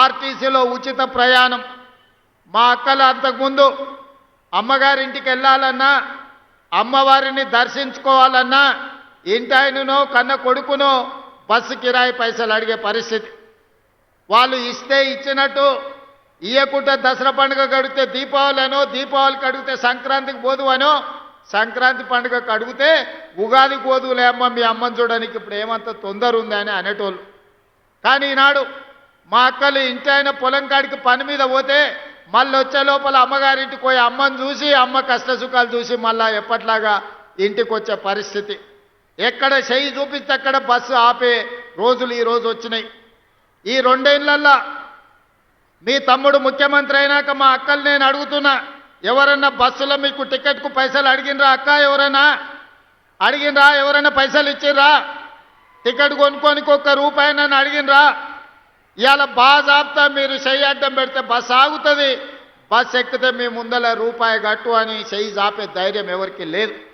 ఆర్టీసీలో ఉచిత ప్రయాణం. మా అక్కలు అంతకుముందు అమ్మగారింటికి వెళ్ళాలన్నా అమ్మవారిని దర్శించుకోవాలన్నా ఇంటాయననో కన్న కొడుకునో బస్సు కిరాయి పైసలు అడిగే పరిస్థితి. వాళ్ళు ఇస్తే ఇచ్చినట్టు ఇయ్యకుంటే దసరా పండుగ కడిగితే దీపావళి అనో దీపావళికి అడిగితే సంక్రాంతికి పోదు అనో సంక్రాంతి పండుగకు అడిగితే ఉగాది కోదువులే అమ్మ మీ అమ్మని చూడడానికి ఇప్పుడు ఏమంత తొందర ఉందని అనేటోళ్ళు. కానీ ఈనాడు మా అక్కలు ఇంటి ఆయన పొలం కాడికి పని మీద పోతే మళ్ళీ వచ్చే లోపల అమ్మగారింటికి పోయి అమ్మని చూసి అమ్మ కష్ట సుఖాలు చూసి మళ్ళా ఎప్పట్లాగా ఇంటికి వచ్చే పరిస్థితి. ఎక్కడ చెయ్యి చూపిస్తే అక్కడ బస్సు ఆపే రోజులు ఈరోజు వచ్చినాయి. ఈ రెండేళ్ళల్లా మీ తమ్ముడు ముఖ్యమంత్రి అయినాక మా అక్కలు నేను అడుగుతున్నా ఎవరన్నా బస్సులో మీకు టికెట్కు పైసలు అడిగినరా అక్క ఎవరైనా అడిగినరా? ఎవరైనా పైసలు ఇచ్చిర్రా టికెట్ కొనుక్కోనికి ఒక్క రూపాయి నన్ను అడిగినరా? ఇవాళ బాజాబ్తా మీరు చెయ్యి అడ్డం పెడితే బస్ ఆగుతుంది. బస్ ఎక్కితే మీ ముందల రూపాయి కట్టు అని చెయ్యి జాపే ధైర్యం ఎవరికి లేదు.